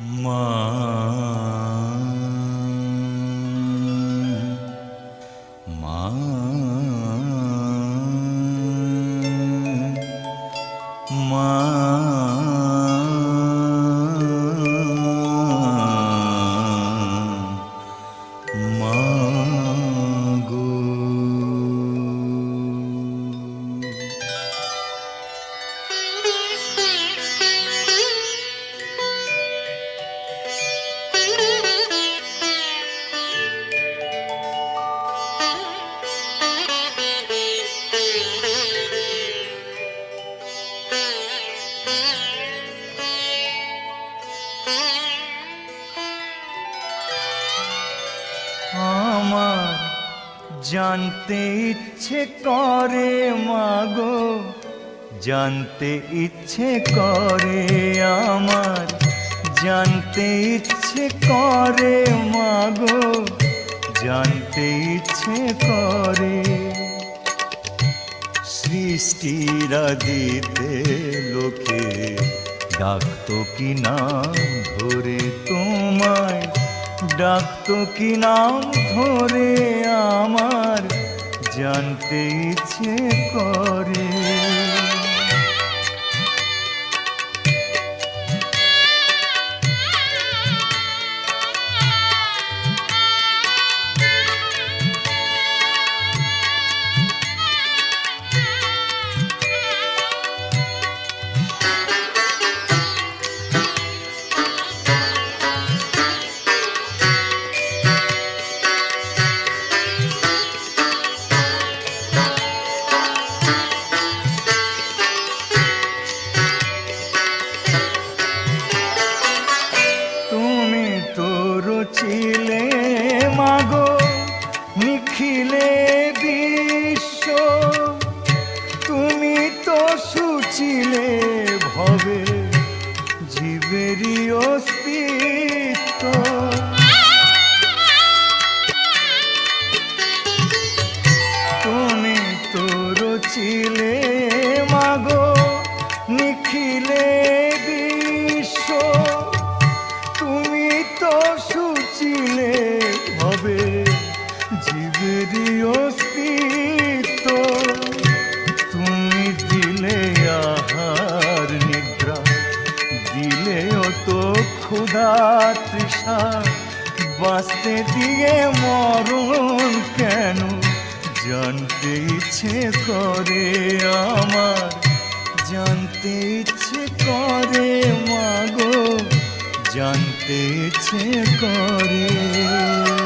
Mom. আমার জানতে ইচ্ছে করে, মাগো। জানতে ইচ্ছে করে আমার, জানতে ইচ্ছে করে, মাগো। জানতে ইচ্ছে করে। সৃষ্টিরা দিতে লোকে ডাকতো কি নাম ধরে তোমায়? ডাকতো কি নাম ধরে আমার জানতে ইচ্ছে করে। রচিলে মাগো, নিখিলে বিশ্ব। তুমি তো সুচিলে ভবে, জীবেরই অস্তিত্ব। তুমি তো রচিলে মাগো, নিখিলে বিশ্ব। সুচিলে হবে জীবেরই অস্তিত্ব। তুমি দিলে আহার নিদ্রা, দিলে তো ক্ষুধা তৃষা বাঁচতে দিয়ে মরণ কেন? জানতে ইচ্ছে করে আমার, জানতে ইচ্ছে করে মাগো জানতে ইচ্ছে করে।